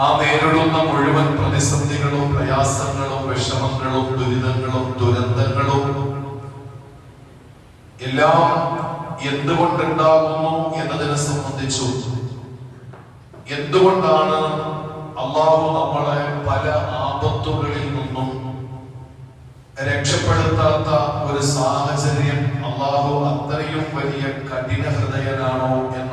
നാം നേരിടുന്ന മുഴുവൻ പ്രതിസന്ധികളോ പ്രയാസങ്ങളോ വിഷമങ്ങളും ദുരിതങ്ങളോ ദുരന്തങ്ങളോ എല്ലാം എന്തുകൊണ്ടുണ്ടാകുന്നു എന്നതിനെ സംബന്ധിച്ചു എന്തുകൊണ്ടാണ് അള്ളാഹു നമ്മളെ പല ആപത്തുകളിൽ നിന്നും രക്ഷപ്പെടുത്താത്ത ഒരു സാഹചര്യം അള്ളാഹു അത്രയും വലിയ കഠിന ഹൃദയനാണോ എന്നൊക്കെ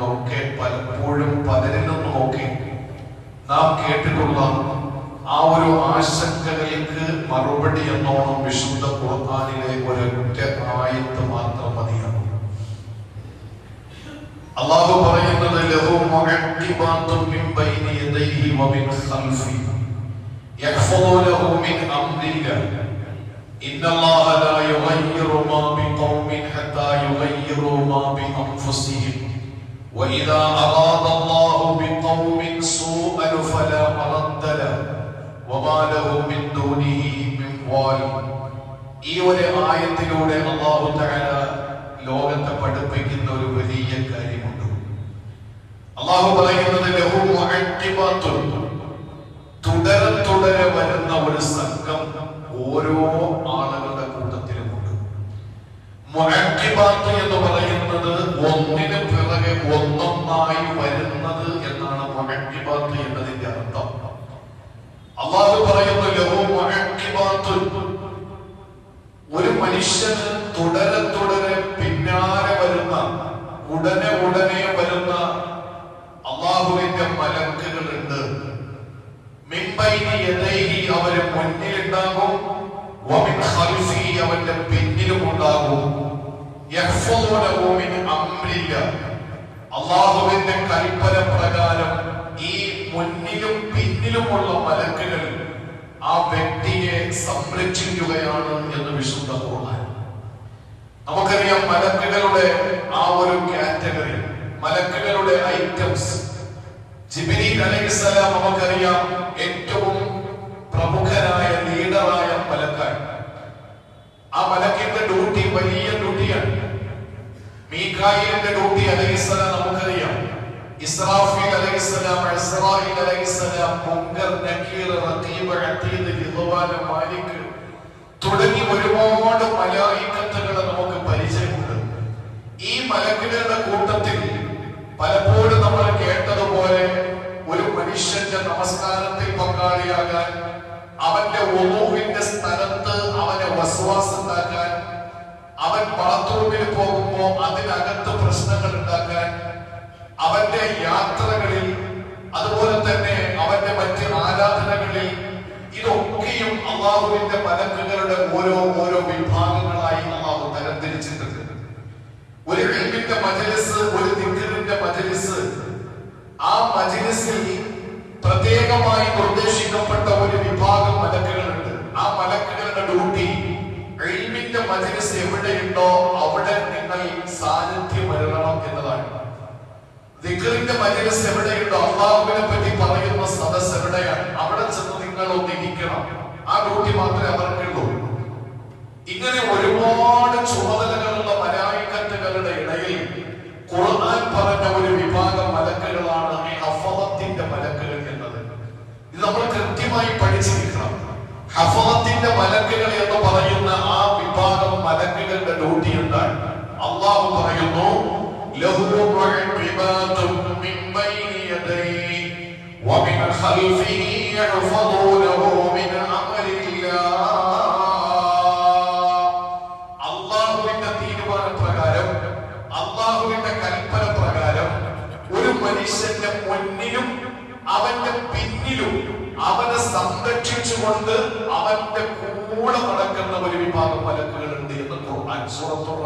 നാം കേട്ടിട്ടുള്ള ആ ഒരു ആശങ്കകൾക്ക് മറുപടി എന്നോണം വിശുദ്ധ ഖുർആനിലെ ഒരൊറ്റ ആയത്ത് മാത്രം മതിയാകും അള്ളാഹു പറയുന്നത് ലഹു മുഅഖിബാത്തുൻ മിൻ ബൈനി യദൈഹി വമിൻ ഖൽഫി യഹ്ഫദൂനഹു മിൻ അംരില്ലാഹ് إن الله لا يغير ما بقوم حتى يغيروا ما بأنفسهم وإذا أراد الله بقوم سوءا فلا مرد له وما له من دونه من وال ഈ ഒരു ആയത്തിലൂടെ അള്ളാഹു തആല ലോകത്തെ പഠിപ്പിക്കുന്ന ഒരു വലിയ കാര്യമുണ്ട് അള്ളാഹു പറയുന്നത് ലഹു മുഅഖിബാത്തുൻ തുടരെ തുടരെ വരുന്ന ഒരു സംഘം ഓരോ ആളുകളുടെ കൂട്ടത്തിലുമുണ്ട് മുഅഖിബാത്ത് എന്ന് പറയുന്നത് ഒന്നിന് പിറകെ ഒന്നൊന്നായി വരുന്നത് എന്നാണ് മുഅഖിബാത്ത് എന്നതിന്റെ അർത്ഥം. അള്ളാഹു പറയുന്നു ലഹു മുഅഖിബാത്തുൻ ഒരു മനുഷ്യന് തുടരെ തുടരെ പിന്നാലെ വരുന്ന ഉടനെ ഉടനെ വരുന്ന അള്ളാഹുവിന്റെ മലക്കുകളുണ്ട്. അവർ മുന്നിലുണ്ടാകും അവന്റെ പിന്നിലും ഉണ്ടാകും. അള്ളാഹുവിന്റെ കൽപ്പന പ്രകാരം ഈ മുന്നിലും പിന്നിലുമുള്ള മലക്കുകൾ ആ വ്യക്തിയെ സംരക്ഷിക്കുകയാണ് എന്ന് വിശുദ്ധ ഖുർആൻ. നമുക്കറിയാം മലക്കുകളുടെ ആ ഒരു കാറ്റഗറി മലക്കുകളുടെ ഐറ്റംസ്. ജിബിനി അലൈഹിസ്സലാം നമുക്കറിയാം ഏറ്റവും പ്രമുഖനായ ലീഡറായ മലക്കാൻ ആ മലക്കിന്റെ ഡ്യൂട്ടി വലിയ ഡ്യൂട്ടിയാണ്. മീഖായിലിന്റെ ഡ്യൂട്ടി അലൈഹിസ്സലാം നമുക്കറിയാം. ഇസ്രാഫീൽ അലൈഹിസ്സലാം ഇസ്രായിൽ അലൈഹിസ്സലാം മുങ്കർ നക്കീർ റഖീബ് അതീദ് റിദ്വാൻ മാലിക് തുടങ്ങി ഒരുപാട് മലായിക്കത്തുകളെ നമുക്ക് പരിചയമുണ്ട്. ഈ മലക്കുകളുടെ കൂട്ടത്തിൽ പലപ്പോഴും നമ്മൾ കേട്ടതുപോലെ ഒരു മനുഷ്യന്റെ നമസ്കാരത്തിൽ പങ്കാളിയാകാൻ അവന്റെ ഒന്നുവിന്റെ സ്ഥലത്ത് അവനെ വസ്വാസുണ്ടാക്കാൻ അവൻ ബാത്റൂമിൽ പോകുമ്പോ അതിനകത്ത് പ്രശ്നങ്ങൾ ഉണ്ടാക്കാൻ അവന്റെ യാത്രകളിൽ അതുപോലെ തന്നെ അവന്റെ മറ്റ് ആരാധനകളിൽ ഇതൊക്കെയും അള്ളാഹുവിന്റെ മലക്കുകളുടെ ഓരോ ഓരോ വിഭാഗങ്ങളായി അള്ളാഹു തരംതിരിച്ചിട്ടുണ്ട്. ഒരു ഇൽമിന്റെ മജലിസ് ഒരു ദിക്കറിന്റെ മജലിസ്. ആ മജലിസിൽ പ്രത്യേകമായി നിർദ്ദേശിക്കപ്പെട്ട ഒരു വിഭാഗം മലക്കുകളുണ്ട്. ആ മലക്കുകളുടെ ഡ്യൂട്ടി ഇൽമിന്റെ മജലിസ് എവിടെയുണ്ടോ അവിടെ നിങ്ങൾ സാന്നിധ്യം വരണം എന്നതാണ്. ദിക്കറിന്റെ മജലിസ് എവിടെയുണ്ടോ അള്ളാഹുവിനെ പറ്റി പറയുന്ന സദസ് എവിടെയാണ്? അവിടെ ചെന്ന് നിങ്ങൾ ഒന്നിരിക്കണം ആ ഡ്യൂട്ടി മാത്രമേ അവർക്കുള്ളൂ. ഇങ്ങനെ ഒരുപാട് ചുമതലകളുള്ള മലായിക്കത്തുകളുടെ ഇടയിൽ ഖുർആൻ മുഅഖിബാതും മിൻ ബൈനി യദൈഹി വമിൻ ഖൽഫിഹി യഹ്ഫദൂനഹു മിൻ അംരില്ലാഹ് അള്ളാഹുവിന്റെ തീരുമാന പ്രകാരം അള്ളാഹുവിന്റെ കൽപ്പന പ്രകാരം ഒരു മനുഷ്യന്റെ മുന്നിലും അവന്റെ പിന്നിലും അവനെ സംരക്ഷിച്ചുകൊണ്ട് അവന്റെ കൂടെ നടക്കുന്ന ഒരു വിഭാഗം മലക്കുകളുണ്ട് എന്ന് ഖുർആൻ സൂറത്തുൽ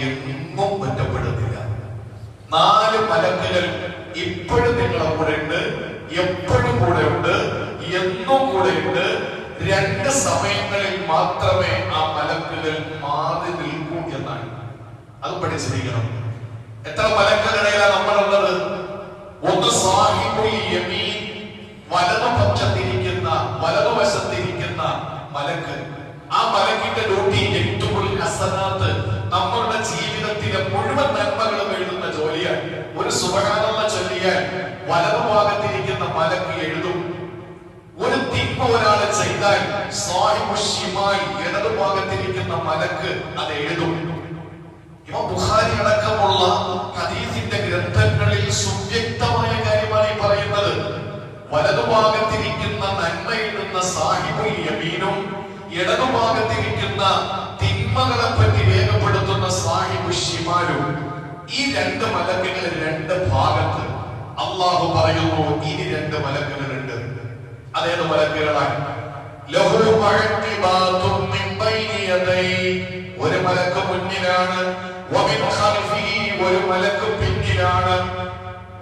എങ്ങും ഒറ്റപ്പെടുന്നില്ല നാല് മലക്കുകൾ ഇപ്പോഴും നിങ്ങളെ കൂടെ ഉണ്ട് എപ്പോഴും കൂടെ ഉണ്ട് എന്നും കൂടെ ഉണ്ട് രണ്ട് സമയങ്ങളിൽ മാത്രമേ ആ മലക്കുകൾ മാറി നിൽക്കൂ എന്നാണ്. അത് പഠിച്ചിരിക്കണം. എത്ര മലക്കുകളിലാണ് നമ്മളുള്ളത്? ഒന്ന് സാഹിബുൽ യമീൻ വലതുപക്ഷത്തിരിക്കുന്ന മലക്ക് ആ മലക്കിന്റെ ഡ്യൂട്ടി എട്ടുകുൽ ഹസനാത്ത് നമ്മളുടെ ജീവിതത്തിലെ മുഴുവൻ നന്മകളും എഴുതുന്ന ജോലിയാണ് ഒരു സുഖകാലം ചൊല്ലിയാൽ വലതുഭാഗത്തിരിക്കുന്ന മലക്ക് എഴുതും. ഒരു തിപ്പ് ഒരാൾ ചെയ്താൽ സാഹിബു ഇടതു ഭാഗത്തിരിക്കുന്ന മലക്ക് അത് എഴുതും. ഇവ ബുഖാരി അടക്കമുള്ള ഹദീസിന്റെ ഗ്രന്ഥങ്ങളിൽ സുവ്യക്തമായ കാര്യമാണ് പറയുന്നത്. വലതുഭാഗത്തിരിക്കുന്ന നന്മ എഴുതുന്ന സാഹിബുൽ യമീനും ഇടതുഭാഗത്തിരിക്കുന്ന തിന്മകളെ പറ്റി രേഖപ്പെടുത്തുന്ന സാഹിബ് ഷിമാലും ഈ രണ്ട് മലക്കുകൾ രണ്ട് ഭാഗത്ത് അള്ളാഹു പറയുന്നു ഇനി രണ്ട് മലക്കുകളുണ്ട്. അതേത് മലക്കുകളാണ്? ഒരു മലക്ക് മുന്നിലാണ് ഒരു മലക്ക് പിന്നിലാണ്.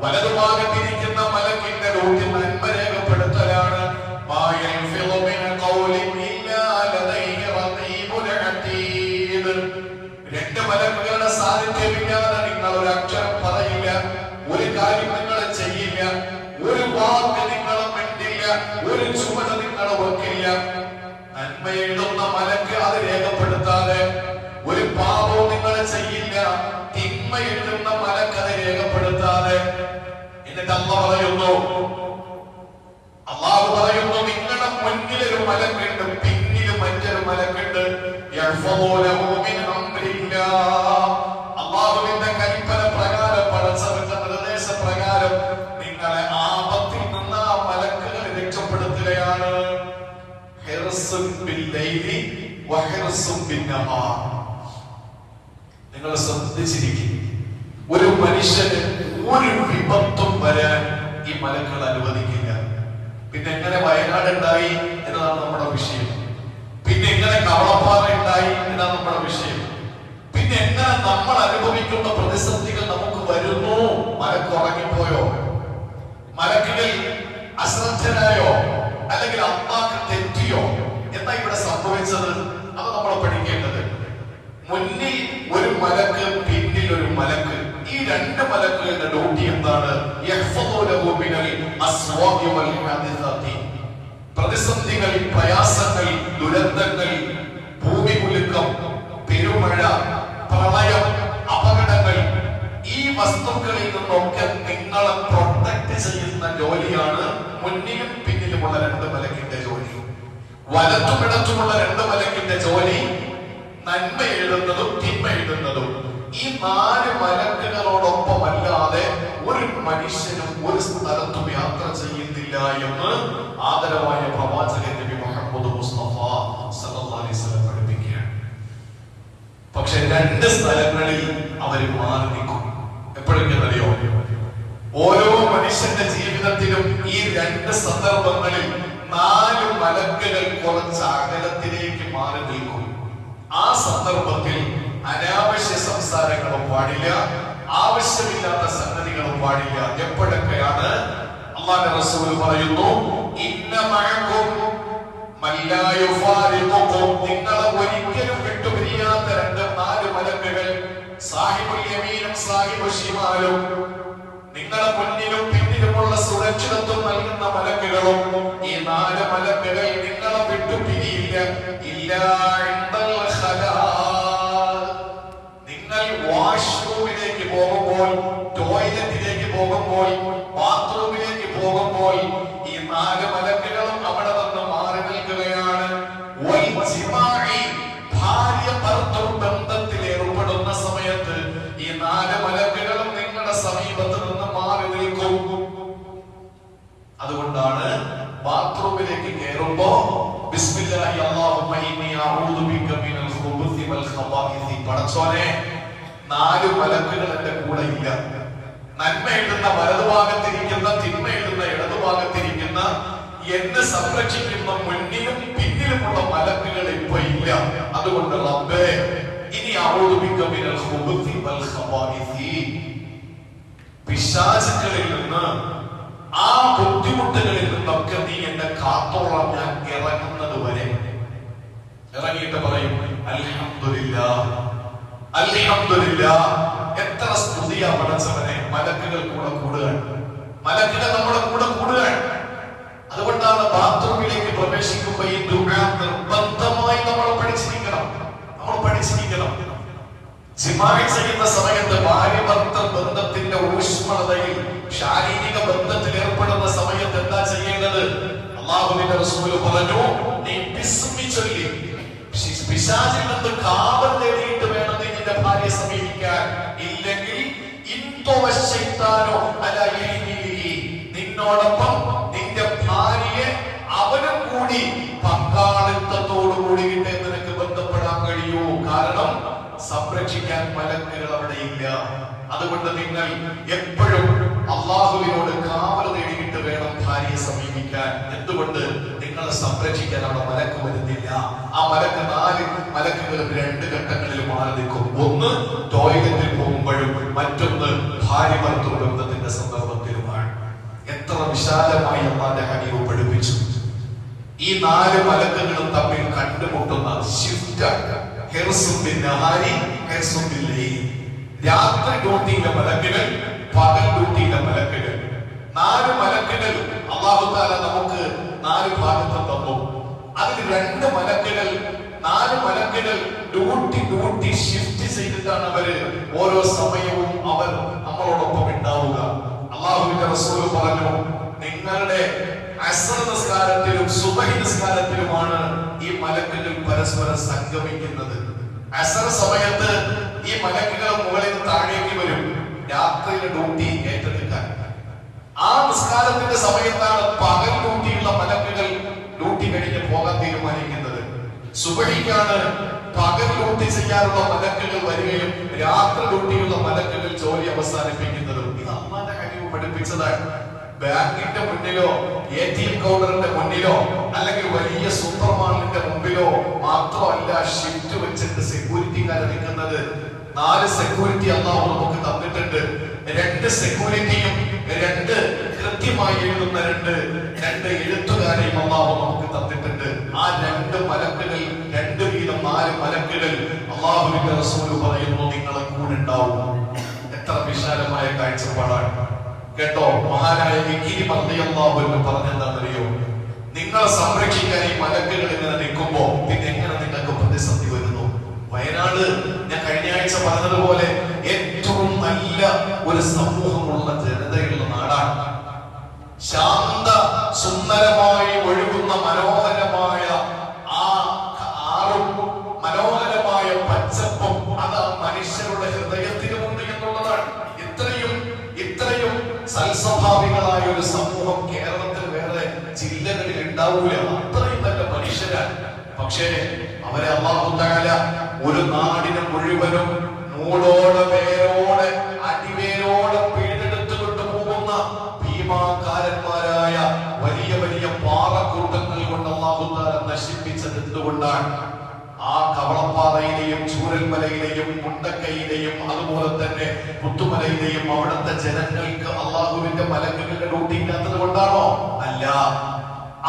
വലതുഭാഗത്തിരിക്കുന്ന മലക്കിന്റെ റൂട്ടിൽ നന്മ രേഖപ്പെടുത്തലാണ്. അത് രേഖപ്പെടുത്താതെ ഒരു പാപവും നിങ്ങൾ ചെയ്യില്ല തിന്മ എഴുതുന്ന രേഖപ്പെടുത്താതെ എന്നിട്ട് അമ്മ പറയുന്നു അള്ളാഹു പറയുന്നു നിങ്ങളുടെ മുന്നിലൊരു മലക്കുണ്ട് പിന്നിലും മറ്റൊരു മലക്കുണ്ട്. അള്ളാഹുവിന്റെ കൽപ്പന പ്രകാരം പടച്ചവന്റെ നിർദ്ദേശ നിങ്ങളെ ആപത്തിൽ നിന്ന് ആ മലക്കുകൾ രക്ഷപ്പെടുത്തുകയാണ് ബിന്നഹാർ. നിങ്ങൾ ശ്രദ്ധിച്ചിരിക്കും. ഒരു മനുഷ്യന് ഒരു വിപത്തും വരാൻ ഈ മലക്കൾ അനുവദിക്കില്ല. പിന്നെ എങ്ങനെ വയനാട് ഉണ്ടായി എന്നതാണ് നമ്മുടെ വിഷയം. പിന്നെ എങ്ങനെ കവളപ്പാറ ഉണ്ടായി എന്നതാണ് നമ്മുടെ വിഷയം. പിന്നെ എങ്ങനെ നമ്മൾ അനുഭവിക്കുന്ന പ്രതിസന്ധികൾ നമുക്ക് വരുന്നു? മലക്ക് ഉറങ്ങിപ്പോയോ? അശ്രദ്ധനായോ? അല്ലെങ്കിൽ അമ്മാക്ക് തെറ്റിയോ? എന്താ ഇവിടെ സംഭവിച്ചത്? അത് നമ്മൾ പഠിക്കേണ്ടത് മുന്നിൽ ഒരു മലക്ക് പിന്നിൽ ഒരു മലക്ക്. ഈ രണ്ട് മലക്കുകളുടെ ഡ്യൂട്ടി എന്താണ്. പ്രതിസന്ധികൾ പ്രയാസങ്ങൾ ദുരന്തങ്ങൾ ഭൂമി കുലുക്കം പെരുമഴ പ്രളയം അപകടങ്ങൾ ഈ വസ്തുക്കളിൽ നിന്നൊക്കെ നിങ്ങളെ പ്രൊട്ടക്ട് ചെയ്യുന്ന ജോലിയാണ് മുന്നിലും പിന്നിലുമുള്ള രണ്ട് മലക്കിന്റെ ജോലി വലത്തും ഇടത്തുമുള്ള രണ്ട് മലക്കിന്റെ ജോലി നന്മ എഴുതുന്നതും തിന്മ എഴുതുന്നതും. ഈ നാല് മലക്കുകളോടൊപ്പം അല്ലാതെ ഒരു മനുഷ്യനും ഒരു സ്ഥലത്തും യാത്ര ചെയ്യുന്നില്ല എന്ന് ആദരവായ പ്രവാചകൻ നബി മുഹമ്മദ് മുസ്തഫ സല്ലല്ലാഹു പഠിപ്പിക്കുകയാണ്. പക്ഷെ രണ്ട് സ്ഥലങ്ങളിൽ അവർ മാറി നിൽക്കും. എപ്പോഴൊക്കെ അറിയോ? ഓരോ മനുഷ്യന്റെ ജീവിതത്തിലും ഈ രണ്ട് സന്ദർഭങ്ങളിൽ നാല് മലക്കുകൾ കുറച്ച് അകലത്തിലേക്ക് മാറി നിൽക്കും. ആ സന്ദർഭത്തിൽ അനാവശ്യ സംസാരങ്ങളും പാടില്ല ആവശ്യമില്ലാത്ത സംഗതികളും പാടില്ല. എപ്പോഴൊക്കെയാണ് അള്ളാഹുവിന്റെ റസൂൽ പറയുന്നു? ഇന്ന മഴക്കും നിങ്ങളെ ഒരിക്കലും വിട്ടുപിരിയാത്ത രണ്ട് നാല് മലക്കുകൾ സാഹിബുൽ യമീനും സാഹിബു ഷിമാലും നിങ്ങളെ മുന്നിലും പിന്നിലുമുള്ള സുരക്ഷിതത്വം നൽകുന്ന മലക്കുകളും ഈ നാല് മലക്കുകൾ നിങ്ങളെ വിട്ടു പിരിയില്ല ഇല്ലാ. നിങ്ങൾ വാഷ്റൂമിലേക്ക് പോകുമ്പോൾ ടോയ്ലറ്റിലേക്ക് പോകുമ്പോൾ ബാത്റൂമിലേക്ക് പോകുമ്പോൾ ഈ നാല് മലക്കുകളും പടച്ചോനെ നാല് മലക്കുകൾ എന്റെ കൂടെ ഇല്ല. നന്മ എഴുതുന്ന വലതുഭാഗത്തിരിക്കുന്ന തിന്മ എഴുതുന്ന ഇടതുഭാഗത്തിരിക്കുന്ന എന്നെ സംരക്ഷിക്കുന്ന മുന്നിലും പിന്നിലുമുള്ള മലക്കുകൾ ഇപ്പൊ ഇല്ല. അതുകൊണ്ട് റബ്ബേ ഇനി പിശാചുക്കളിൽ നിന്ന് ആ ബുദ്ധിമുട്ടുകളിൽ നിന്നൊക്കെ നീ എന്നെ കാത്തോളം ഞാൻ ഇറങ്ങുന്നത് വരെ. ഇറങ്ങിയിട്ട് പറയും അൽഹംദുലില്ലാ എത്ര സ്തുതിയാ പഠിച്ചവനെ മലക്കുകൾ കൂടെ കൂടുകയാണ് മലക്കുകൾ നമ്മുടെ കൂടെ കൂടുകയാണ് അതുകൊണ്ടാണ് ബാത്റൂമിലേക്ക് പ്രവേശിക്കുമ്പോൾ ഈ ദുഃഖ നിർബന്ധമായി നമ്മൾ പഠിച്ചിരിക്കണം. നമ്മൾ പഠിച്ചിരിക്കണം. ജിമാരി ചെയ്യുന്ന സമയത്ത് ഭാര്യ ഭർത്തൃ ബന്ധത്തിന്റെ ഊഷ്മളതയിൽ ശാരീരിക ബന്ധത്തിൽ ഏർപ്പെടുന്ന സമയത്ത് എന്താ ചെയ്യേണ്ടത്? അള്ളാഹുവിന്റെ റസൂൽ പറഞ്ഞു നീ പിസ്മി ചൊല്ലി. പിശാചിൽ നിന്ന് കാവൽ നേടി നിന്നോടൊപ്പം നിന്റെ ഭാര്യയെ അവനും കൂടി പങ്കാളിത്തത്തോടു കൂടിയിട്ട് നിനക്ക് ബന്ധപ്പെടാൻ കഴിയൂ. കാരണം സംരക്ഷിക്കാൻ മലക്കുകൾ അവിടെ ഇല്ല. അതുകൊണ്ട് നിങ്ങൾ എപ്പോഴും അള്ളാഹുവിനോട് കാവൽ നേടിയിട്ട് വേണം ഭാര്യയെ സമീപിക്കാൻ. എന്തുകൊണ്ട്? നിങ്ങളെ സംരക്ഷിക്കാൻ അവിടെ മലക്ക് വരുന്നില്ല. ആ മലക്ക് നാല് മലക്കുകൾ രണ്ട് ഘട്ടങ്ങളിൽ മാറി നിൽക്കും. ഒന്ന് ടോയ്ലറ്റിൽ പോകുമ്പോഴും മറ്റൊന്ന് ഭാര്യ ഭർത്തൃ ബന്ധത്തിന്റെ സന്ദർഭത്തിലുമാണ് എത്ര വിശാലമായി അമ്മാന്റെ ഹനീവ് പഠിപ്പിച്ചു. ഈ നാല് മലക്കുകളും തമ്മിൽ കണ്ടുമുട്ടുന്ന. രാത്രി ഡ്യൂട്ടിയിലെ മലക്കുകൾ പകൽ ഡ്യൂട്ടിയിലെ മലക്കുകൾ നാല് മലക്കുകൾ അള്ളാഹുദാല നമുക്ക് നാല് ഭാഗത്ത് തന്നു. അതിൽ രണ്ട് മലക്കുകൾ നാല് മലക്കുകൾ ഡ്യൂട്ടി ഡ്യൂട്ടി ഷിഫ്റ്റ് ചെയ്തിട്ടാണ് അവർ ഓരോ സമയവും അവർ നമ്മളോടൊപ്പം ഉണ്ടാവുക. അള്ളാഹുവിന്റെ റസൂൽ പറഞ്ഞു നിങ്ങളുടെ അസർ നിസ്കാരത്തിലും സുബഹി നിസ്കാരത്തിലുമാണ് ഈ മലക്കുകൾ പരസ്പരം സംഗമിക്കുന്നത്. അസർ സമയത്ത് ഈ മലക്കുകൾ മുകളിൽ താഴേക്ക് വരും രാത്രിയിലെ ഡ്യൂട്ടി ഏറ്റെടുക്കാൻ. ആ നിസ്കാരത്തിന്റെ സമയത്താണ് പകൽ ഡ്യൂട്ടിയുള്ള മലക്കുകൾ ഡ്യൂട്ടി കഴിഞ്ഞ് പോകാൻ തീരുമാനിക്കുന്നത്. സുബഹിക്കാണ് പകൽ ഡ്യൂട്ടി ചെയ്യാനുള്ള മലക്കുകൾ വരികയും രാത്രി ഡ്യൂട്ടിയുള്ള മലക്കുകൾ ജോലി അവസാനിപ്പിക്കുന്നതും ഇത് അമ്മാന്റെ കഴിവ് പഠിപ്പിച്ചതാണ് ബാങ്കിന്റെ മുന്നിലോ എ ടി എം കൗണ്ടറിന്റെ മുന്നിലോ അല്ലെങ്കിൽ വലിയ സൂപ്പർ മാർക്കറ്റിന്റെ മുമ്പിലോ മാത്രമല്ല ഷിഫ്റ്റ് വെച്ചിട്ട് സെക്യൂരിറ്റിക്കാരെ നിൽക്കുന്നത് നാല് സെക്യൂരിറ്റി അള്ളാഹു നമുക്ക് തന്നിട്ടുണ്ട്. രണ്ട് സെക്യൂരിറ്റിയും രണ്ട് കൃത്യമായി എഴുതുന്ന രണ്ട് രണ്ട് എഴുത്തുകാരെയും അള്ളാഹു നമുക്ക് തന്നിട്ടുണ്ട്. ആ രണ്ട് മലക്കുകൾ രണ്ട് വീതം നാല് മലക്കുകൾ അള്ളാഹുവിന്റെ റസൂൽ പറയുന്നു നിങ്ങളെ കൂടെ ഉണ്ടാവും. എത്ര വിശാലമായ കാഴ്ചപ്പാടാണ്. കേട്ടോ മഹാനായ വിക്കിരി പറഞ്ഞാഹു പറഞ്ഞെന്താണെന്നറിയോ? നിങ്ങളെ സംരക്ഷിക്കാൻ ഈ മലക്കുകൾ ഇങ്ങനെ നിൽക്കുമ്പോ പിന്നെ എങ്ങനെ നിങ്ങൾക്ക് പ്രതിസന്ധി വരുന്നു? വയനാട് ഞാൻ കഴിഞ്ഞ ആഴ്ച പറഞ്ഞതുപോലെ ഏറ്റവും നല്ല ഒരു സമൂഹമുള്ള ജനതയുള്ള നാടാണ് ശാന്ത സുന്ദരമായി ഒഴുകുന്ന മനോഹരമായ ആ ആറും മനോഹരമായ പച്ചപ്പും അത് മനുഷ്യരുടെ ഹൃദയത്തിലുമുണ്ട് എന്നുള്ളതാണ്. ഇത്രയും ഇത്രയും സൽസ്വഭാവികളായ ഒരു സമൂഹം കേരളത്തിൽ വേറെ ജില്ലകളിൽ ഉണ്ടാവൂല. അത്രയും നല്ല മനുഷ്യരാണ്. പക്ഷേ അവരെ തആല ഒരു നാടിന് മുഴുവനും മൂടോടെ വേരോടെ എന്തുകൊണ്ടാണ് ആ കവളപ്പാറയിലെയും ചൂരൽമലയിലെയും മുണ്ടക്കയിലെയും അതുപോലെ തന്നെ പുത്തുമലയിലെയും അവിടുത്തെ ജനങ്ങൾക്ക് അള്ളാഹുവിന്റെ മലക്കുകളുടെ ഡ്യൂട്ടി ഇല്ലാത്തത് കൊണ്ടാണോ? അല്ല.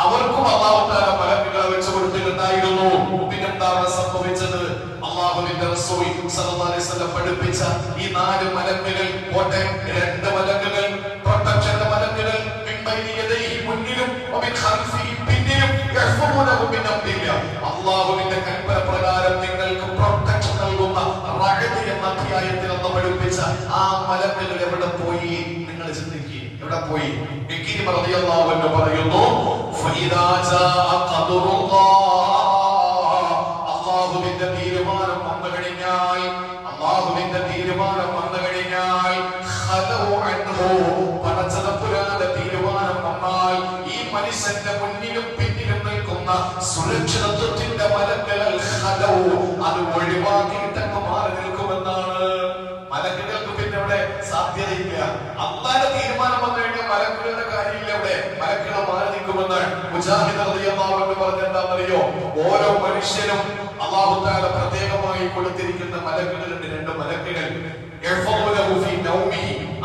അവർക്കും അള്ളാഹുത്താല മലക്കുകളെ വെച്ച് കൊടുത്തിട്ടുണ്ടായിരുന്നു. പിന്നെന്താണ് സംഭവിച്ചത്? അള്ളാഹുവിന്റെ റസൂൽ സല്ലല്ലാഹു അലൈഹി വസല്ലം പഠിപ്പിച്ച ഈ നാല് മലക്കുകൾ കോട്ടെ രണ്ട് മലക്കുകൾ പ്രൊട്ടക്ഷന്റെ മലക്കുകൾ മുന്നിലും പിന്നിലും മലക്കുകൾ എവിടെ പോയി? നിങ്ങൾ ചിന്തിക്കുക എവിടെ പോയി? പറയുന്നു അള്ളാന്റെ തീരുമാനം വന്നു കഴിഞ്ഞാൽ മലക്കുകളുടെ കാര്യമില്ല ഇവിടെ. മലക്കുകൾ മാറി നിൽക്കുമെന്ന് മുജാഹിദ് റളിയല്ലാഹു പറഞ്ഞ എന്താണെന്നറിയോ? ഓരോ മനുഷ്യനും അള്ളാഹുത്താല പ്രത്യേകമായി കൊടുത്തിരിക്കുന്ന മലക്കുകളുണ്ട് രണ്ട് മലക്കുകൾ.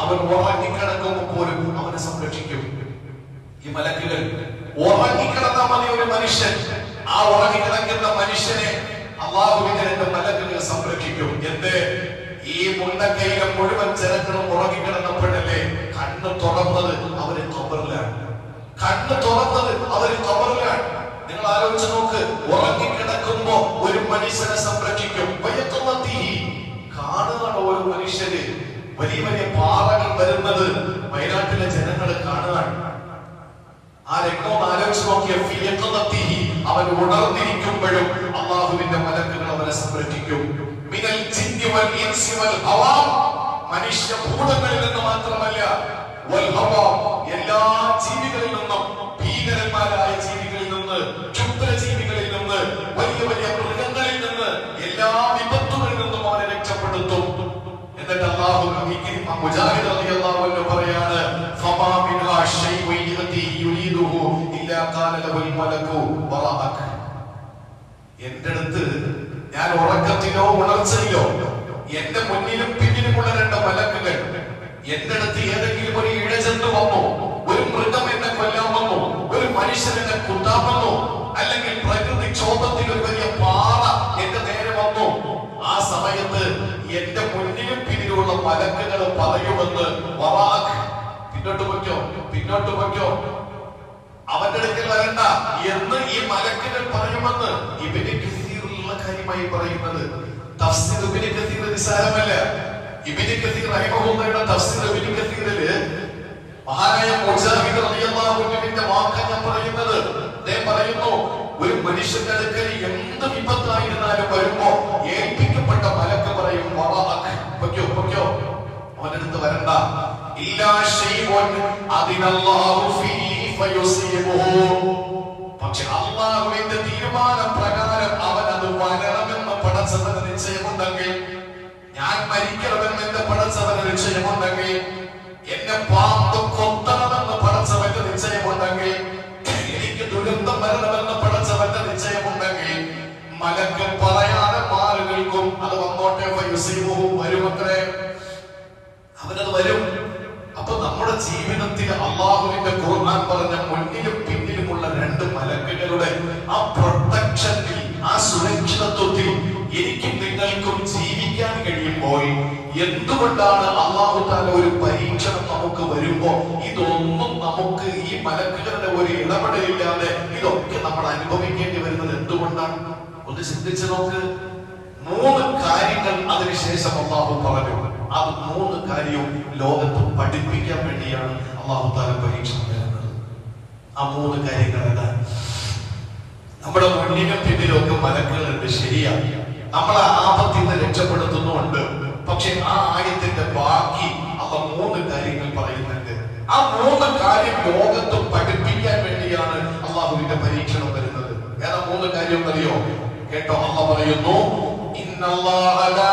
അവൻ ഉറങ്ങിക്കിടക്കുമ്പോൾ പോലും അവനെ സംരക്ഷിക്കും. ഈ മലക്കുകൾ ഉറങ്ങിക്കിടന്നാൽ മതി ഒരു മനുഷ്യൻ. ആ ഉറങ്ങിക്കിടക്കുന്ന മനുഷ്യനെ അള്ളാഹുവിന്റെ രണ്ട് മലക്കുകൾ സംരക്ഷിക്കും. എന്ത്? ഈ മുണ്ടക്കയിലെ മുഴുവൻ ചരക്കുകൾ ഉറങ്ങി കിടന്നപ്പോഴല്ലേ കണ്ണ് തുറന്നത് അവർ കബറിലാണ് കണ്ണ് തുറന്നത് അവർ കബറിലാണ് നിങ്ങൾ ആലോചിച്ച് നോക്ക് ഉറങ്ങിക്കിടക്കുമ്പോ ഒരു മനുഷ്യനെ സംരക്ഷിക്കും. കാണുകയാണ് ഒരു മനുഷ്യര്. വലിയ വലിയ പാറകൾ വരുന്നത് വയനാട്ടിലെ ജനങ്ങൾ കാണുകയാണ്. ആ രംഗവും ആലോചിച്ച് നോക്കിയ അവൻ ഉണർന്നിരിക്കുമ്പോഴും അള്ളാഹുവിന്റെ മലക്കുകൾ അവനെ സംരക്ഷിക്കും. മിനൽ ജിന്നി വൽ ഇൻസി വൽ ഹവാ. മനുഷ്യ ഭൂതങ്ങളിൽ നിന്ന് മാത്രമല്ല വൽ ഹവാ. എല്ലാ ജീവികളിൽ നിന്നും ഭീകരന്മാരായ ജീവികളിൽ നിന്ന് ക്ഷുദ്ര ജീവികളിൽ നിന്ന് വലിയ വലിയ മൃഗങ്ങളിൽ നിന്ന് എല്ലാ വിപത്തുകളിൽ നിന്നും അവനെ രക്ഷപ്പെടുത്തും. എന്നിട്ട് ഇക്രിമ മുജാഹിദ് റളിയല്ലാഹു അൻഹു പറയാണ് ഫമാ മിൻ യതി യുരീദുഹു ഇല്ലാ ഖാല ലഹുൽ മലകു വറഅക. എന്റെ ഉറക്കത്തിലോ ഉണർച്ചയിലോ എന്റെ മുന്നിലും പിന്നിലുമുള്ള രണ്ട് മലക്കുകൾ എന്റെ അടുത്ത് ഏതെങ്കിലും ഒരു ഇഴജന്തു വന്നു ഒരു മൃഗം എന്നെ കൊല്ലാൻ ഒരു മനുഷ്യൻ എന്നെ കുത്താൻ അല്ലെങ്കിൽ പ്രകൃതി ക്ഷോഭത്തിൽ ഒരു വലിയ പാറ എന്റെ നേരെ വന്നു ആ സമയത്ത് എന്റെ മുന്നിലും പിന്നിലുമുള്ള മലക്കുകൾ പറയുമെന്ന് പിന്നോട്ട് പൊയ്ക്കോ പിന്നോട്ട് പൊയ്ക്കോ. അവന്റെ അടുക്കൽ വരണ്ട. എന്ന് ഈ മലക്കുകൾ പറയുമെന്ന് ഇവന് കാര്യമായി പറയുന്നത്. തഫ്സീർ ഇബ്നു കസീർ നിസ്സാരമല്ല ഇബ്നു കസീർ റഹിമഹുള്ളയുടെ തഫ്സീർ ഇബ്നു കസീറിൽ മഹാനായ പറയുന്നു ഒരു മനുഷ്യന്റെ എന്ത് വിപത്തായിരുന്നാലും വരുമ്പോ ഏൽപ്പിക്കപ്പെട്ട മലക്ക് പറയും വറാഅക് പൊയ്ക്കോ പൊയ്ക്കോ അവന്റെ അടുത്ത് വരണ്ട. പക്ഷെ അള്ളാഹുവിന്റെ തീരുമാന പ്രകാരം അവൻ അത് വരണമെന്ന് പടച്ചവന് നിശ്ചയമുണ്ടെങ്കിൽ ഞാൻ മരിക്കണമെന്ന് എന്റെ പടച്ചവന് നിശ്ചയമുണ്ടെങ്കിൽ എന്നെ പാമ്പ് കൊത്തണമെന്ന് പടച്ചവന്റെ നിശ്ചയമുണ്ടെങ്കിൽ എനിക്ക് ദുരന്തം വരണമെന്ന് പടച്ചവന്റെ നിശ്ചയമുണ്ടെങ്കിൽ മലക്ക് പറയാതെ മാറി നിൽക്കും. അത് വന്നോട്ടെ ഫയുസീബുഹു വരുമത്രേ അവനത് വരും. അപ്പൊ നമ്മുടെ ജീവിതത്തിൽ അള്ളാഹുവിന്റെ ഖുർആൻ പറഞ്ഞ മുന്നിലും പിന്നിലുമുള്ള രണ്ട് മലക്കുകളുടെ ആ പ്രൊട്ടക്ഷനിൽ ആ സുരക്ഷിതത്വത്തിൽ എനിക്കും നിങ്ങൾക്കും ജീവിക്കാൻ കഴിയുമ്പോൾ എന്തുകൊണ്ടാണ് അള്ളാഹു താല ഒരു പരീക്ഷണം നമുക്ക് വരുമ്പോ ഇതൊന്നും നമുക്ക് ഈ മലക്കുകളുടെ ഒരു ഇടപെടലില്ലാതെ ഇതൊക്കെ നമ്മൾ അനുഭവിക്കേണ്ടി വരുന്നത് എന്തുകൊണ്ടാണ്? ഒന്ന് ചിന്തിച്ചു നോക്ക്. മൂന്ന് കാര്യങ്ങൾ അതിനുശേഷം അള്ളാഹു പറഞ്ഞു. അത് മൂന്ന് കാര്യവും ലോകത്ത് പഠിപ്പിക്കാൻ വേണ്ടിയാണ് അള്ളാഹു താല പരീക്ഷണം വരുന്നത് ആ മൂന്ന് കാര്യങ്ങൾ ഏതാണ് നമ്മുടെ മുന്നിലും പിന്നിലും ഒക്കെ മലക്കുകളുണ്ട്. ശരിയാണ് നമ്മളെ ആപത്തിൽ നിന്ന് രക്ഷപ്പെടുത്തുന്നുണ്ട് പക്ഷെ ആ ആയത്തിന്റെ ബാക്കി അവ മൂന്ന് കാര്യങ്ങൾ പറയുന്നുണ്ട്. ആ മൂന്ന് കാര്യം ലോകത്ത് പഠിപ്പിക്കാൻ വേണ്ടിയാണ് അള്ളാഹുവിന്റെ പരീക്ഷണം വരുന്നത്. ഏതാ മൂന്ന് കാര്യം അറിയോ കേട്ടോ അമ്മ പറയുന്നു ഇന്നല്ലാഹ ലാ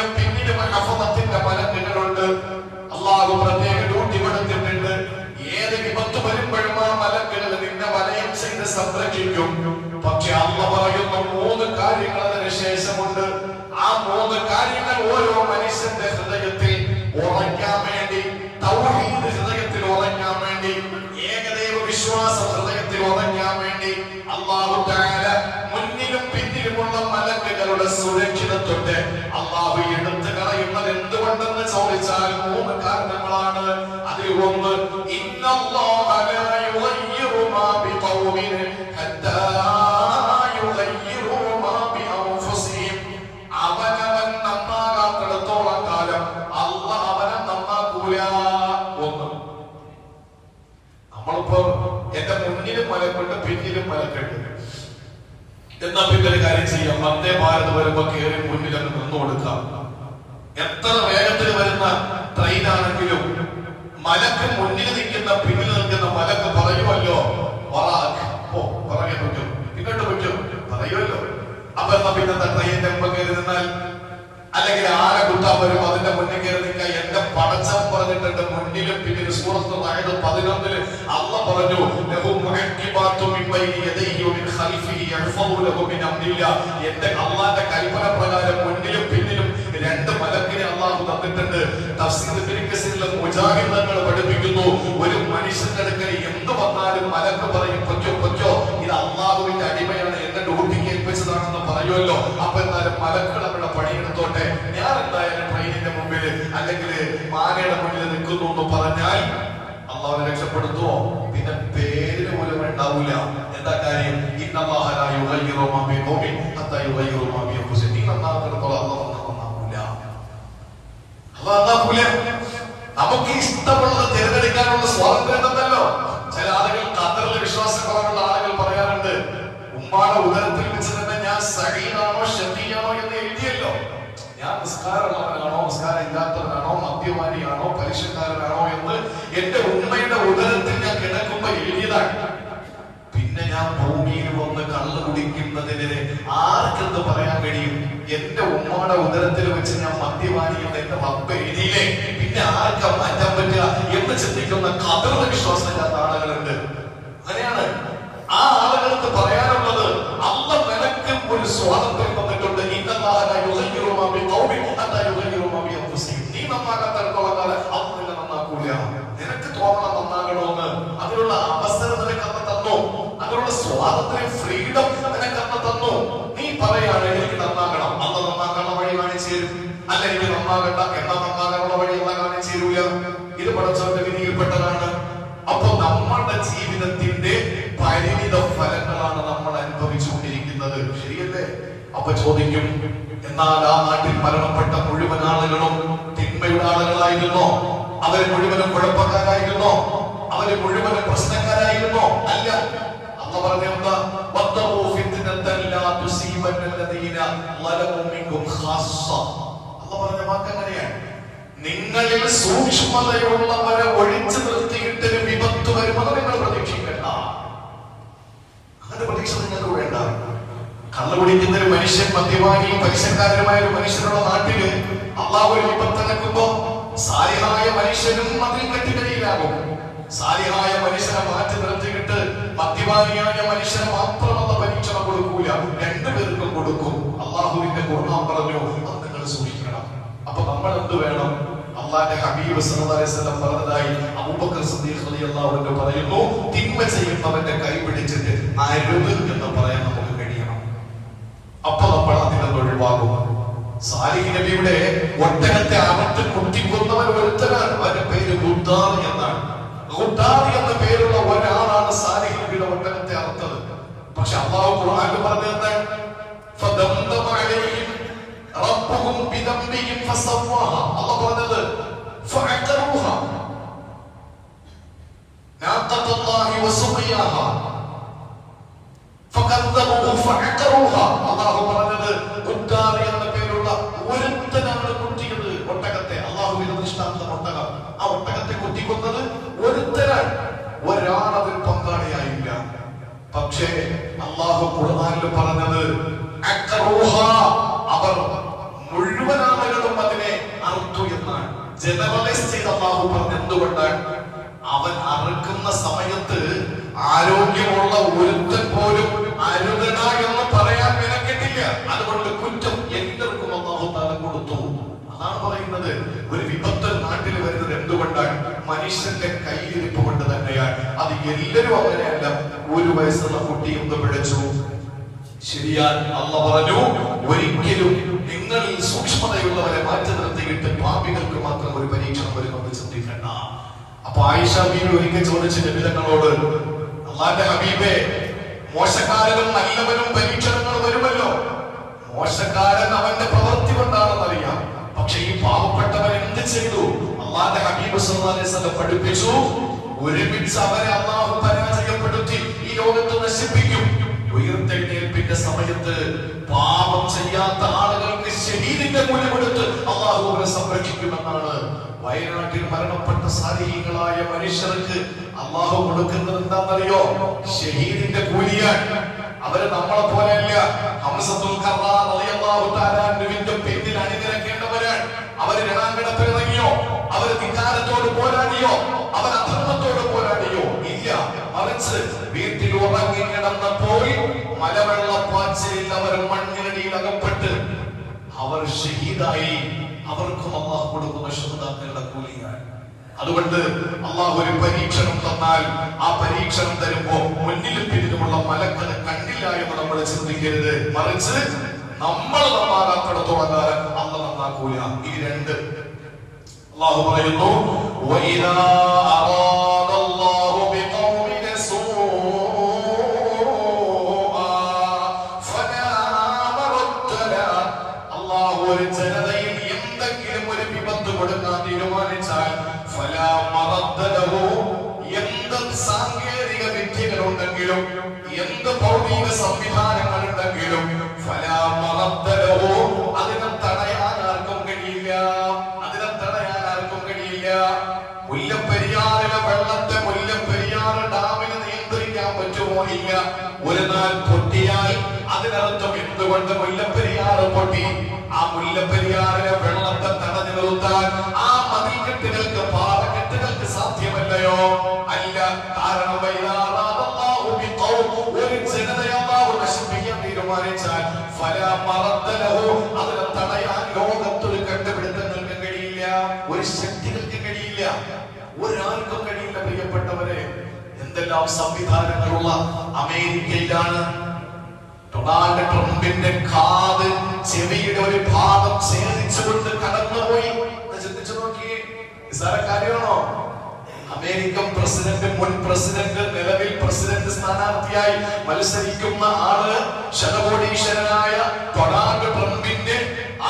സംരക്ഷിക്കാനും പിന്നീട് ഹഫദത്തിന്റെ മലക്കുകളുണ്ട് അള്ളാഹു പ്രത്യേക ഡ്യൂട്ടി കൊടുത്തിട്ടുണ്ട്. ഏത് വിപത്ത് വരുമ്പോഴും ആ മലക്കുകൾ നിന്നെ വലയം ചെയ്ത് സംരക്ഷിക്കും. പക്ഷെ അമ്മ പറയുന്ന മൂന്ന് കാര്യങ്ങൾ അതിന് ശേഷമുണ്ട്. ആ മൂന്ന് കാര്യങ്ങൾ ഓരോ മനുഷ്യന്റെ ഹൃദയത്തിൽ ഉറയ്ക്കാൻ വേണ്ടി തൗഹീദ് ഹൃദയത്തിൽ ഉറയ്ക്കാൻ വേണ്ടി ഏകദൈവ വിശ്വാസം ഹൃദയത്തിൽ ഉറയ്ക്കാൻ വേണ്ടി അള്ളാഹു പിന്നിലുമുള്ള മലക്കുകളുടെ സുരക്ഷിതത്വത്തെ അള്ളാഹു എടുത്തു കളയുന്നത് എന്തുകൊണ്ടെന്ന് ചോദിച്ചാൽ മൂന്ന് കാരണങ്ങളാണ്. അതിൽ ഒന്ന് കാലം എന്റെ മുന്നിലും മലക്കുണ്ട് പിന്നിലും മലക്കുണ്ട്. എന്നാ പിന്നെ കാര്യം ചെയ്യാം? വന്ദേ ഭാരത് വരുമ്പോ കയറി മുന്നിൽ അങ്ങ് നിന്നു കൊടുക്കാം. എത്ര വേഗത്തിൽ വരുന്ന ട്രെയിൻ ആണെങ്കിലും മലക്ക് മുന്നിൽ നിൽക്കുന്ന പിന്നിൽ നിൽക്കുന്ന മലക്ക് പറയുമല്ലോ ഓ പുറകെ പറ്റും. ഇങ്ങോട്ട് പറ്റും. പറയുമല്ലോ. അപ്പൊ പിന്നത്തെ ട്രെയിനിന്റെ മുമ്പ് കയറി നിന്നാൽ അല്ലെങ്കിൽ ആരെ കുത്താൻ വരും? അതിന്റെ മുന്നിൽ കയറി നിൽക്കാൻ എന്റെ പടച്ചം പറഞ്ഞിട്ടുണ്ട്. മുന്നിലും പിന്നിലും സൂറത്ത് നായത് പതിനൊന്നിൽ അമ്മ പറഞ്ഞു എന്റെ അള്ളാന്റെ കൽപ്പന പ്രകാരം മുന്നിലും പിന്നിലും രണ്ട് മലക്കിനെ അള്ളാഹു തന്നിട്ടുണ്ട്. തഫ്സീർ ഇബ്നു കസീറിലെ മുജാഹിദ് തങ്ങൾ പഠിപ്പിക്കുന്നു. ഒരു മനുഷ്യന്റെ അടുക്കൽ എന്ത് വന്നാലും മലക്ക് പറയും പൊയ്ക്കോ പൊയ്ക്കോ ഇത് അള്ളാഹുവിന്റെ അടിമയാണ് എന്നെ ഡ്യൂട്ടിക്ക് ഏൽപ്പിച്ചതാണെന്ന് പറയുമല്ലോ. അപ്പൊ എന്നാലും മലക്കുകൾ അവിടെ പണിയെടുത്തോട്ടെ ഞാൻ എന്തായാലും ട്രെയിനിന്റെ മുമ്പിൽ അല്ലെങ്കിൽ മാനയുടെ മുന്നിൽ നിൽക്കുന്നു എന്ന് പറഞ്ഞാൽ അള്ളാഹുവിനെ രക്ഷപ്പെടുത്തുമോ പിന്നെ പേരിന് പോലും ഉണ്ടാവില്ല എന്താ കാര്യം? ഇന്നല്ലാഹ ലാ യുഗയ്യിറു മാ ബിഖൗമിൻ ഹത്താ യുഗയ്യിറു മാ ബിഅൻഫുസിഹിം നീ നന്നാക്കുന്നിടത്തോളം അള്ളാഹു നന്നാക്കൂല അള്ളാഹ് നന്നാക്കൂല നമുക്ക് ഇഷ്ടമുള്ളത് തിരഞ്ഞെടുക്കാനുള്ള സ്വാതന്ത്ര്യം ഉണ്ടല്ലോ ചില ആളുകൾ ഖത്തറിൽ വിശ്വാസക്കുറവുള്ള ആളുകൾ പറയാറുണ്ട് ഉമ്മാടെ ഉദരത്തിൽ വെച്ച് തന്നെ ഞാൻ സഹീനാണോ ഷഫീയാണോ എന്ന് എഴുതിയല്ലോ ഞാൻ നിസ്കാരമുള്ളവനാണോ നിസ്കാരം ഇല്ലാത്തവനാണോ മദ്യപാനിയാണോ പലിശക്കാരനാണോ എന്ന് എന്റെ ഉമ്മയുടെ ഉദരത്തിൽ ഞാൻ കിടക്കുമ്പോ എഴുതിയതാണ് പിന്നെ ഞാൻ ഭൂമിയിൽ വന്ന് കള്ളു കുടിക്കുന്നതിന് ആർക്കെന്ന് പറയാൻ കഴിയും? എന്റെ ഉമ്മയുടെ ഉദരത്തിൽ വെച്ച് ഞാൻ മദ്യപാനിയുടെ എന്റെ പപ്പ എഴുതിയില്ലേ പിന്നെ ആർക്കാ മാറ്റാൻ പറ്റുക എന്ന് ചിന്തിക്കുന്ന കതർന്ന വിശ്വാസമില്ലാത്ത ആളുകളുണ്ട്. അങ്ങനെയാണ് ആ ആളുകൾക്ക് പറയാനുള്ളത് അല്ല നിനക്ക് ഒരു സ്വാതന്ത്ര്യം തന്നിട്ടുണ്ട് ഇന്നല്ലാഹ ലാ യുഗയ്യിറു മാ ബിഖൗമിൻ ഹത്താ യുഗയ്യിറു മാ ബിഅൻഫുസിഹിം. നീ നന്നാകാത്തിടത്തോളം കാലം അത് നിന്നെ നന്നാക്കൂല നിനക്ക് തോന്നണം നന്നാകണമെന്ന് അതിനുള്ള അവസരം നിനക്ക് അന്ന് തന്നു അതിനുള്ള സ്വാതന്ത്ര്യം ഫ്രീഡം നിനക്ക് അന്ന് തന്നു നീ പറയാണ് എനിക്ക് നന്നാകണം അന്ന് നന്നാക്കാനുള്ള വഴി കാണിച്ചു തരും അല്ല എനിക്ക് നന്നാകണ്ട എന്നാ നന്നാകാനുള്ള വഴി എന്നാ കാണിച്ചു തരൂല ഇത് പഠിച്ചവന്റെ വിധിയിൽപ്പെട്ടതാണ് അപ്പൊ നമ്മുടെ ജീവിതത്തിന്റെ പരിണിത ഫലങ്ങളാണ് നമ്മൾ അനുഭവിച്ചുകൊണ്ടിരിക്കുന്നത് ശരിയല്ലേ അപ്പൊ ചോദിക്കും എന്നാൽ ആ നാട്ടിൽ മരണപ്പെട്ട മുഴുവൻ ആളുകളും തിന്മയുടെ ആളുകളായിരുന്നോ? അവർ മുഴുവനും കുഴപ്പക്കാരായിരുന്നോ? അവർ മുഴുവനും പ്രശ്നക്കാരായിരുന്നോ? അല്ല. അന്ന് പറഞ്ഞ എന്താ? നിങ്ങളിൽ സൂക്ഷ്മതയുള്ളവരെ ഒഴിച്ചു നിർത്തിയിട്ട് വിപത്ത് വരുമെന്ന് നിങ്ങൾ പ്രതീക്ഷിക്കണ്ട. അങ്ങനെ പ്രതീക്ഷ നിങ്ങൾക്ക് വേണ്ട. കള്ളു കുടിക്കുന്ന ഒരു മനുഷ്യൻ മദ്യപാനിയും പലിശക്കാരനുമായ ഒരു മനുഷ്യനുള്ള നാട്ടിൽ അള്ളാഹു ഒരു വിപത്ത് നിൽക്കുമ്പോ സാരിഹായ മനുഷ്യനും അതിൽ കെട്ടിക്കടിയിലാകും സാരിഹായ മനുഷ്യനെ മാറ്റി നിർത്തിയിട്ട് മദ്യപാനിയായ മനുഷ്യനെ മാത്രമുള്ള പരീക്ഷണം കൊടുക്കൂല. രണ്ടുപേർക്കും കൊടുക്കും. അള്ളാഹുവിന്റെ ഗുണം പറഞ്ഞു. അത് നിങ്ങൾ സൂക്ഷിക്കണം. അപ്പൊ നമ്മൾ എന്ത് വേണം? അള്ളാന്റെ ഹബീബ് സല്ലല്ലാഹു പറഞ്ഞതായി അബൂബക്കർ സിദ്ദീഖ് റളിയല്ലാഹു അൻഹു പറയുന്നു തിന്മ ചെയ്യുന്നവന്റെ കൈ പിടിച്ചിട്ട് അരുത് എന്ന് പറയാൻ അപ്പൊ നമ്മൾ അതിൽ നിന്ന് ഒഴിവാകും നബിയുടെ ഒട്ടകത്തെ അകത്ത് കുട്ടിക്കുന്നവൻ ഒരുത്തനാണ്. അവന്റെ പേര് ഗുദ്ദാർ എന്നാണ്. ഗുദ്ദാർ എന്ന പേരുള്ള ഒരാളാണ് സാലിഹ് നബിയുടെ ഒട്ടകത്തെ അറുത്തത് പക്ഷെ അള്ളാഹു ഖുർആനിൽ പറഞ്ഞത് ഫദന്തമ അലൈഹിം റബ്ബുഹും ബിദംബിഹിം ഫസവ്വാഹ. അള്ളാഹു പറഞ്ഞത് ഫഅഖറുഹ നാഖത്തുല്ലാഹി വസുഖിയാഹ. അള്ളാഹു പറഞ്ഞത് ഉദ്ദാർ എന്ന പേരുള്ള ഒരുത്തനാണ് കുത്തിയത് ഒട്ടകത്തെ. അള്ളാഹുവിന്റെ ദൃഷ്ടാന്തം ഒട്ടകം. ആ ഒട്ടകത്തെ കുത്തിക്കൊന്നത് ഒരുത്തനാണ് ഒരാൾ അതിൽ പങ്കാളിയായില്ല. പക്ഷേ അള്ളാഹു ഖുർആനിൽ പറഞ്ഞത് അവർ മുഴുവൻ അതിനെ അറുത്തു എന്നാണ്. ജനറലൈസ് ചെയ്ത് അള്ളാഹു അവൻ അറുക്കുന്ന സമയത്ത് ആരോഗ്യമുള്ള മനുഷ്യന്റെ കയ്യിരിപ്പ് കൊണ്ട് തന്നെയാണ്. അത് എല്ലാവരും അങ്ങനെയല്ല ഒരു വയസ്സുള്ള കുട്ടി ഒന്ന് പിഴച്ചു. ശരിയാൻ അല്ല പറഞ്ഞു. ഒരിക്കലും നിങ്ങളിൽ സൂക്ഷ്മതയുള്ളവരെ മാറ്റി നിർത്തിയിട്ട് പാപികൾക്ക് മാത്രം ഒരു പരീക്ഷണം വരുമെന്ന് ചിന്തിക്കണ്ട. അപ്പൊ ആയിഷ ബീവി ഒരിക്കൽ ചോദിച്ച വിധങ്ങളോട് അള്ളാന്റെ ഹബീബെ മോശക്കാരനും നല്ലവനും പരീക്ഷണങ്ങൾ വരുമല്ലോ. മോശക്കാരൻ അവന്റെ പ്രവൃത്തി കൊണ്ടാണെന്നറിയാം. പക്ഷെ ഈ പാവപ്പെട്ടവൻ എന്ത് ചെയ്തു? അള്ളാന്റെ ഹബീബ് വസല്ലം പഠിപ്പിച്ചു. ഒരുമിച്ച് അവരെ അള്ളാഹു പരാജയപ്പെടുത്തി ഈ ലോകത്ത് നശിപ്പിക്കും. ഉയർത്തെഴുന്നേൽപ്പിന്റെ സമയത്ത് പാപം ചെയ്യാത്ത ആളുകൾക്ക് ശരീരത്തെ മൂല്യമെടുത്ത് അള്ളാഹു അവരെ സംരക്ഷിക്കുമെന്നാണ് വയനാട്ടിൽ മരണപ്പെട്ട സാരീകളായ മനുഷ്യർക്ക് അള്ളാഹു കൊടുക്കുന്നത് എന്താണെന്നറിയോ? ഷഹീദിന്റെ കൂലിയാണ്. അവർ നമ്മളെ പോലെയല്ല ഹംസത്തുൽ ഖറാർ അള്ളാഹു തആല അൻഹുവിന്റെ പോരാടിയോ അവൻ അധർമ്മത്തോട് പോരാടിയോ? ഇല്ല. മറിച്ച് വീട്ടിൽ ഉറങ്ങി കിടന്നപ്പോൾ മലവെള്ളപ്പാച്ചിലിൽ അവർ മണ്ണിനടിയിൽ അകപ്പെട്ട് അവർ ഷഹീദായി. അവർക്കും അള്ളാഹ് കൊടുക്കുന്ന ശ്രദ്ധാക്കളുടെ കൂലിയാണ് അതുകൊണ്ട് അള്ളാഹ് ഒരു പരീക്ഷണം തന്നാൽ ആ പരീക്ഷണം തരുമ്പോ മുന്നിലും പിന്നിലുമുള്ള മലക്കത് കണ്ടില്ല എന്ന് നമ്മൾ ചിന്തിക്കരുത്. മറിച്ച് നമ്മൾ നന്നാകാത്തിടത്തോളം കാലം അല്ല നന്നാക്കൂല. ഈ രണ്ട് അള്ളാഹു പറയുന്നു ഇല്ല. ഒരു നാൾ പൊട്ടിയാൽ അതിനർത്ഥം എന്തുകൊണ്ട് മുല്ലപ്പെരിയാറ് പൊട്ടി? ആ മുല്ലപ്പെരിയാറിലെ വെള്ളത്തെ തടഞ്ഞു നിർത്താൻ ആ മതിൽക്കെട്ടുകൾക്ക് പാറക്കെട്ടുകൾക്ക് സാധ്യമല്ലയോ? അല്ല കാരണം. ഒരു ജനതയെ അല്ലാഹു നശിപ്പിക്കാൻ തീരുമാനിച്ചാൽ ഫല മറദ്ദ അതിനെ തടയാൻ ലോകത്തൊരു കണ്ടുപിടുത്തങ്ങൾക്ക് കഴിയില്ല. ഒരു ശക്തികൾക്ക് കഴിയില്ല. ഒരാൾക്കും കഴിയില്ല പ്രിയപ്പെട്ടവരെ. എന്തെല്ലാം സംവിധാനങ്ങളുള്ള അമേരിക്കയിലാണ് ഡൊണാൾഡ് ട്രംപിന്റെ കാത് ചെവിയുടെ ഒരു ഭാഗം ഛേദിച്ചുകൊണ്ട് കടന്നുപോയി. ചിന്തിച്ചു നോക്കി? കാര്യമാണോ? അമേരിക്കൻ പ്രസിഡന്റ് മുൻ പ്രസിഡന്റ് നിലവിൽ പ്രസിഡന്റ് സ്ഥാനാർത്ഥിയായി മത്സരിക്കുന്ന ആൾ ശതകോടീശ്വരനായ ഡൊണാൾഡ് ട്രംപിന്റെ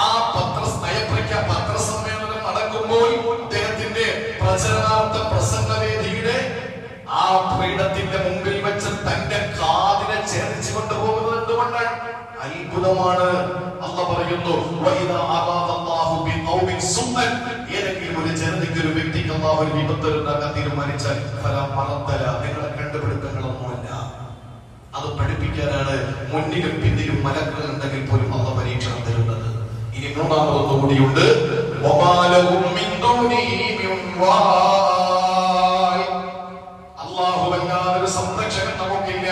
ആ പത്ര നയപ്രഖ്യാ പത്രസമ്മേളനം നടക്കുമ്പോൾ അദ്ദേഹത്തിന്റെ പ്രചരണാർത്ഥ പ്രസംഗവേദിയുടെ ആ പീഠത്തിന്റെ മുമ്പിൽ വെച്ച് തന്റെ കാതിനെ ചേർച്ചു കൊണ്ടുപോകുന്നത് എന്തുകൊണ്ടാണ് അത്ഭുതമാണ്. അള്ള പറയുന്നു ഏതെങ്കിലും ഒരു ജനതയ്ക്ക് ഒരു വ്യക്തിക്ക് അല്ലാഹു ഒരു വിപത്ത് ഉണ്ടാക്കാൻ തീരുമാനിച്ചാൽ ഫല മറദ്ദല നിങ്ങളെ കണ്ടുപിടുത്തങ്ങളൊന്നുമല്ല. അത് പഠിപ്പിക്കാനാണ് മുന്നിലും പിന്നിലും മലക്കൾ ഉണ്ടെങ്കിൽ പോലും അള്ള പരീക്ഷണം തരുന്നത്. ഇനി മൂന്നാമതൊന്നുകൂടിയുണ്ട്. മിൻ ദൂനിഹി മിൻ വാൽ. അല്ലാഹു അല്ലാതെ ഒരു സംരക്ഷകൻ നമുക്കില്ല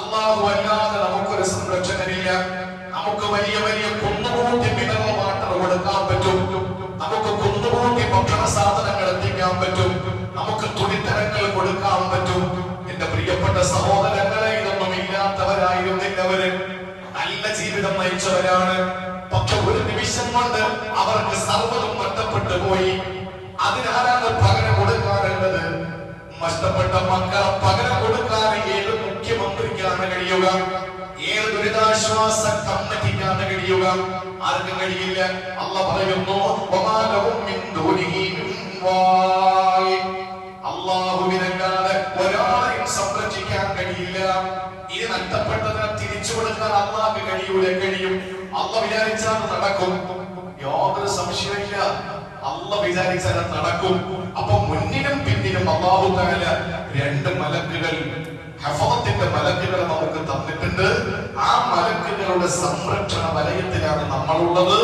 അല്ലാഹു അല്ലാതെ നമുക്കൊരു സംരക്ഷകനില്ല നമുക്ക് വലിയ കുന്നുകൂട്ടി മിനറൽ വാട്ടർ കൊടുക്കാൻ പറ്റും. നമുക്ക് കുന്നുകൂട്ടി ഭക്ഷണ സാധനങ്ങൾ എത്തിക്കാൻ പറ്റും. നമുക്ക് തുണിത്തരങ്ങൾ കൊടുക്കാൻ പറ്റും. എന്റെ പ്രിയപ്പെട്ട സഹോദരങ്ങളെ ഇതൊന്നും ഇല്ലാത്തവരായിരുന്നില്ലവര്. നല്ല ജീവിതം നയിച്ചവരാണ്. പക്ഷെ ഒരു നിമിഷം കൊണ്ട് അവർക്ക് സർവതും നഷ്ടപ്പെട്ടു പോയി. അതിനാരാണ് പകരം കൊടുക്കാറുള്ളത്? നഷ്ടപ്പെട്ട മക്കളെ പകരം കൊടുക്കാൻ ഏത് മുഖ്യമന്ത്രിക്കാണ് കഴിയുക. ദുരിതാശ്വാസ കമ്മിറ്റിക്കാണ് കഴിയുക? ആർക്കും കഴിയില്ല. അല്ല പറയുന്നു. അള്ളാഹുവിനല്ലാതെ ഒരാളെയും സംരക്ഷിക്കാൻ കഴിയില്ല. ഇത് നഷ്ടപ്പെട്ടതിനെ തിരിച്ചു കൊടുക്കാൻ അള്ളാഹ് കഴിയൂല? കഴിയും. അല്ല വിചാരിച്ചാൽ നടക്കും. യാതൊരു സംശയമില്ല അല്ല വിചാരിച്ചാൽ നടക്കും. അപ്പൊ മുന്നിലും പിന്നിലും അള്ളാഹു താല രണ്ട് മലക്കുകൾ ഹഫത്തിന്റെ മലക്കുകൾ നമുക്ക് തന്നിട്ടുണ്ട്. ആ മലക്കുകളുടെ സംരക്ഷണ വലയത്തിലാണ് നമ്മളുള്ളത്.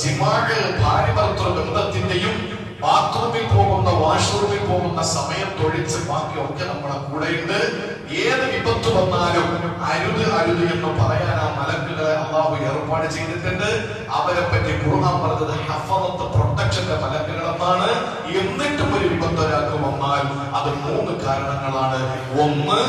ജിമാഴ് ഭാര്യഭർത്തൃ ബന്ധത്തിന്റെയും ബാത്റൂമിൽ പോകുന്ന വാഷ്റൂമിൽ പോകുന്ന സമയം തൊഴിച്ച് ബാക്കിയൊക്കെ നമ്മളെ കൂടെയുണ്ട്. ഏത് വിപത്ത് വന്നാലും അരുത് അരുത് എന്ന് പറയാൻ ആ മലക്കുകളെ അള്ളാഹു ഏർപ്പാട് ചെയ്തിട്ടുണ്ട്. അവരെ പറ്റി ഖുർആൻ പറഞ്ഞത് ഹഫറത്ത് പ്രൊട്ടക്ഷന്റെ മലക്കുകൾ എന്നാണ് എന്നിട്ടും ഒരു വിപത്ത് ഒരാൾക്ക് വന്നാൽ അത് മൂന്ന് കാരണങ്ങളാണ്. ഒന്ന്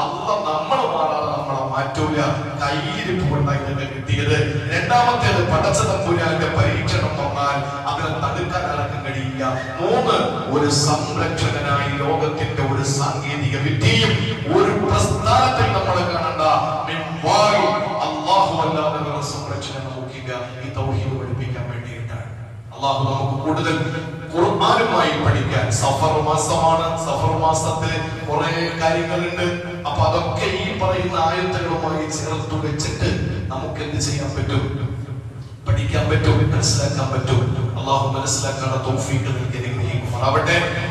അല്ല നമ്മളെ മാറാതെ നമ്മളെ മാറ്റൂല. കയ്യിരിപ്പ് കൊണ്ടാണ് ഇതൊക്കെ കിട്ടിയത്. രണ്ടാമത്തേത് പടച്ച തമ്പുരാന്റെ പരീക്ഷണം വന്നാൽ അതിനെ തടുക്കാൻ അടക്കം കഴിയില്ല. മൂന്ന് ഒരു സംരക്ഷകനായി ലോകത്തിന്റെ ഒരു സാങ്കേതിക വിദ്യയും ഒരു പ്രസ്ഥാനത്തിൽ നമ്മൾ കാണണ്ട. അല്ലാഹു അല്ലാതെ സംരക്ഷണം നമുക്കില്ല ഈ തൗഹീദ് പഠിപ്പിക്കാൻ വേണ്ടിയിട്ടാണ്. അള്ളാഹു നമുക്ക് കൂടുതൽ ഖുർആനുമായി പഠിക്കാൻ സഫർ മാസമാണ്. സഫർ മാസത്തിൽ കുറെ കാര്യങ്ങളുണ്ട്. അപ്പൊ അതൊക്കെ ഈ പറയുന്ന ആയുധങ്ങളുമായി ചേർത്ത് വെച്ചിട്ട് നമുക്ക് എന്ത് ചെയ്യാൻ പറ്റും? പഠിക്കാൻ പറ്റും മനസ്സിലാക്കാൻ പറ്റും. അള്ളാഹു മനസ്സിലാക്കാനുള്ള തൗഫീഖ് നൽകി അനുഗ്രഹിക്കുമാറാവട്ടെ.